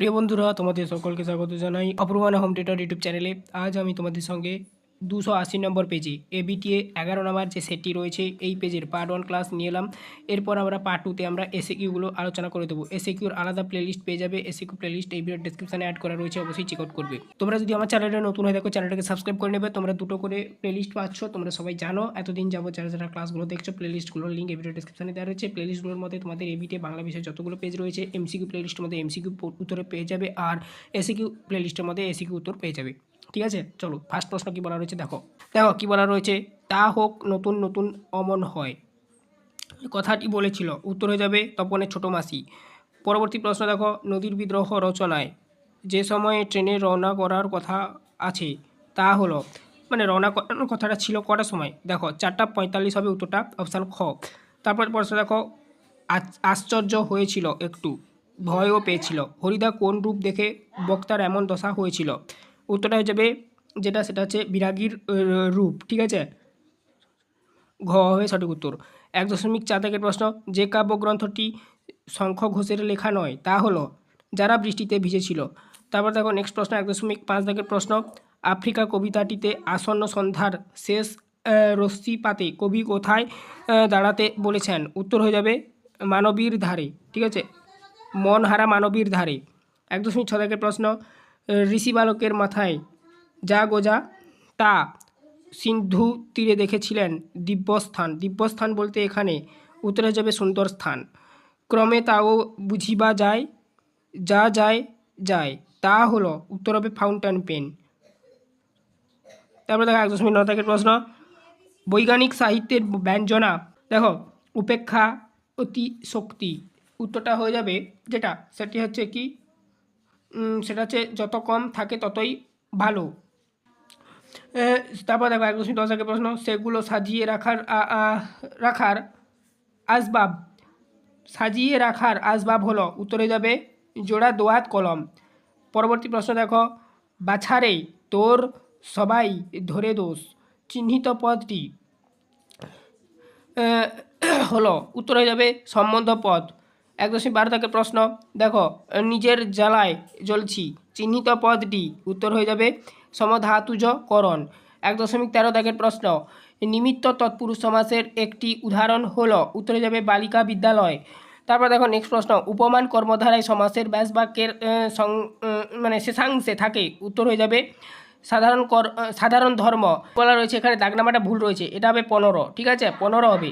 প্রিয় বন্ধুরা, তোমাদের সকলকে স্বাগত জানাই অপূর্বানা হোম থিয়েটার ইউটিউব চ্যানেলে। আজ আমি তোমাদের সঙ্গে দুশো আশি নম্বর পেজে। এবিটিএ এগারো নম্বর যে সেটটি রয়েছে, এই পেজের পার্ট ওয়ান ক্লাস নিয়ে এলাম। এরপর আমরা পার্ট টুতে আমরা এসে কিউগুলো আলোচনা করে দেবো। এসে কিউর আলাদা প্লেলিস্ট পেয়ে যাবে। এসে কিউ প্লেলিস্ট এই ভিডিও ডিসক্রিপশনে অ্যাড করা রয়েছে, অবশ্যই চেক আউট করবে। তোমরা যদি আমার চ্যানেলে নতুন হয়ে থাকো চ্যানেলটাকে সাবস্ক্রাইব করে নেবে। তোমরা দুটো করে প্লেলিস্ট পাচ্ছ, তোমরা সবাই জানো। এতদিন যাব যারা যারা ক্লাসগুলো দেখছ প্লেলিস্টগুলোর লিঙ্ক এই ভিডিও ডিসক্রিপশনে দেওয়া রয়েছে। প্লেলিস্টগুলোর মধ্যে তোমাদের এবিটে বাংলা বিষয়ে যতগুলো পেজ রয়েছে এমসিকিউ প্লেলিস্টের মধ্যে এমসিকিউ উত্তরে পেয়ে যাবে আর এসিকিউ প্লেলিস্টের মধ্যে এসিকিউ উত্তর পেয়ে যাবে। ঠিক আছে? চলো ফার্স্ট প্রশ্ন কী বলা রয়েছে? দেখো দেখো কী বলা রয়েছে? তা হোক নতুন নতুন অমন হয়। কথাটি বলেছিল, উত্তর হয়ে যাবে তপনের ছোটো মাসি। পরবর্তী প্রশ্ন দেখো, নদীর বিদ্রোহ রচনায় যে সময়ে ট্রেনে রওনা করার কথা আছে, তা হলো মানে রওনা করার কথাটা ছিল কটার সময়? দেখো, চারটা পঁয়তাল্লিশ হবে উত্তরটা, অপশান খ। তারপর প্রশ্ন দেখো আশ্চর্য হয়েছিল একটু, ভয়ও পেয়েছিল। হরিদা কোন রূপ দেখে বক্তার এমন দশা হয়েছিল? উত্তরটা হয়ে যাবে যেটা, সেটা হচ্ছে বিরাগীর রূপ, ঠিক আছে? ঘ হবে সঠিক উত্তর। এক দশমিক চার দাগের প্রশ্ন, যে কাব্যগ্রন্থটি শঙ্খ ঘোষের লেখা নয়, তা হলো যারা বৃষ্টিতে ভিজেছিল। তারপর দেখো নেক্সট প্রশ্ন, এক দশমিক পাঁচ দাগের প্রশ্ন, আফ্রিকা কবিতাটিতে আসন্ন সন্ধ্যার শেষ রশ্মিপাতে কবি কোথায় দাঁড়াতে বলেছেন? উত্তর হয়ে যাবে মানবীর ধারে, ঠিক আছে? মন হারা মানবীর ধারে। এক দশমিক ছ দাগের প্রশ্ন আহ, ঋষি বালকের মাথায় যা গোজা তা সিন্ধু তীরে দেখেছিলেন দিব্যস্থান। দিব্যস্থান বলতে এখানে উত্তরে যাবে সুন্দর স্থান। ক্রমে তাও বুঝিবা যায় যা যায় যায়। তা হলো উত্তর হবে ফাউন্টেন পেন। তারপরে দেখো এক দশমিক ন তারিখের প্রশ্ন। বৈজ্ঞানিক সাহিত্যের ব্যঞ্জনা দেখো উপেক্ষা অতি শক্তি। উত্তরটা হয়ে যাবে যেটা সেটি হচ্ছে কি? সেটা হচ্ছে যত কম থাকে ততই ভালো। তারপর দেখো, এক দশমিক দশ আগে প্রশ্ন, সেগুলো সাজিয়ে রাখার রাখার আসবাব। সাজিয়ে রাখার আসবাব হলো, উত্তরে যাবে, জোড়া দোয়াত কলম। পরবর্তী প্রশ্ন দেখো, বাছারে তোর সবাই ধরে দোষ, চিহ্নিত পদটি হলো, উত্তর হয়ে যাবে, সম্বন্ধ পদ। এক দশমিক বারো থেকে প্রশ্ন। দেখো, নিজের জ্বালায় জ্বলছি, চিহ্নিত পদটি উত্তর হয়ে যাবে সমধাতুজ করণ এক দশমিক তেরো দাগের প্রশ্ন, নিমিত্ত তৎপুরুষ সমাসের একটি উদাহরণ হলো, উত্তরে যাবে বালিকা বিদ্যালয়। তারপর দেখো নেক্সট প্রশ্ন, উপমান কর্মধারায় সমাসের ব্যাস বাক্যের মানে শেষাংশে থাকে, উত্তর হয়ে যাবে সাধারণ কর সাধারণ ধর্ম। বলা রয়েছে এখানে দাগনামাটা ভুল রয়েছে, এটা হবে পনেরো, ঠিক আছে? পনেরো হবে।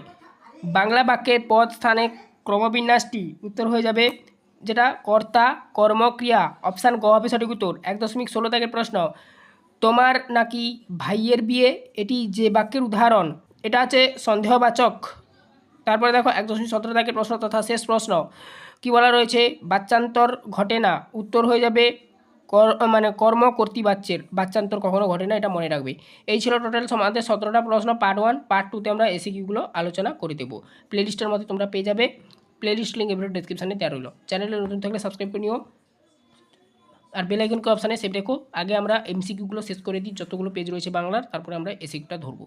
বাংলা বাক্যের পদ স্থানে ক্রমবিন্যাসটি উত্তর হয়ে যাবে, যেটা কর্তা, কর্মক্রিয়া, অপশান গ হবে সঠিক উত্তর। এক দশমিক ষোলো দাগের প্রশ্ন, তোমার নাকি ভাইয়ের বিয়ে? এটি যে বাক্যের উদাহরণ, এটা আছে সন্দেহবাচক। তারপরে দেখো, এক দশমিক সতেরো দাগের প্রশ্ন তথা শেষ প্রশ্ন, কি বলা রয়েছে? বাচ্চান্তর ঘটে না। উত্তর হয়ে যাবে মানে কর্ম কর্তৃবাচ্যের বাচ্চান্তর কখনো ঘটে না, এটা মনে রাখবে। এই ছিল টোটাল আমাদের সতেরোটা প্রশ্ন পার্ট ওয়ান পার্ট টুতে আমরা এসিকিউগুলো আলোচনা করে দেবো। প্লেলিস্টের মধ্যে তোমরা পেয়ে যাবে। প্লেলিস্ট লিঙ্ক এবার ডিসক্রিপশানে দেওয়া রইল। চ্যানেলে নতুন থাকলে সাবস্ক্রাইব করে নিও। আর বেল আইকনকে অপশানে সেভ রেখো। আগে আমরা এমসিকিউগুলো শেষ করে দিই। যতগুলো পেজ রয়েছে বাংলার, তারপরে আমরা এসিকিউটা ধরবো।